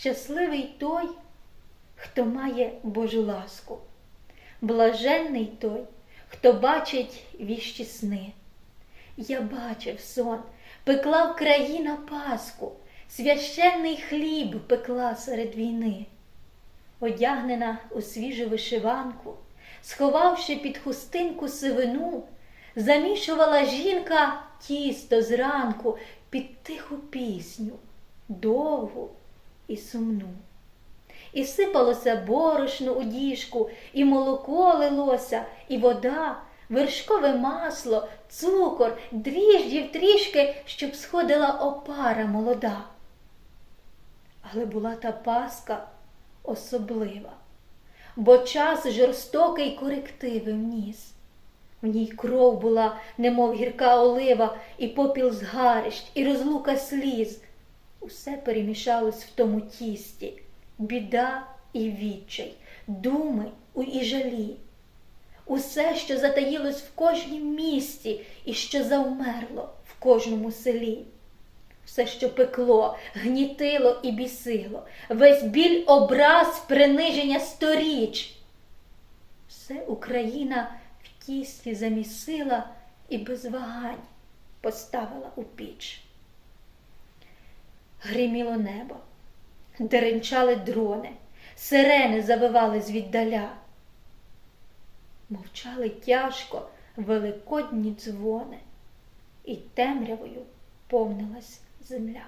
Щасливий той, хто має Божу ласку, блаженний той, хто бачить віщі сни. Я бачив сон, пекла в країна Пасху, священний хліб пекла серед війни, одягнена у свіжу вишиванку, сховавши під хустинку сивину, замішувала жінка тісто зранку під тиху пісню, довгу і сумну. І сипалося борошно у діжку, і молоко лилося, і вода, вершкове масло, цукор, дріжджів трішки, щоб сходила опара молода. Але була та паска особлива, бо час жорстокий корективи вніс. В ній кров була, немов гірка олива, і попіл згарищ, і розлука сліз. Усе перемішалось в тому тісті, біда і відчай, думи і жалі. Усе, що затаїлось в кожнім місті і що завмерло в кожному селі. Все, що пекло, гнітило і бісило, весь біль образ приниження сторіч. Все Україна в тісті замісила і без вагань поставила у піч. Гриміло небо, деренчали дрони, сирени завивали звіддаля. Мовчали тяжко великодні дзвони, і темрявою повнилась земля.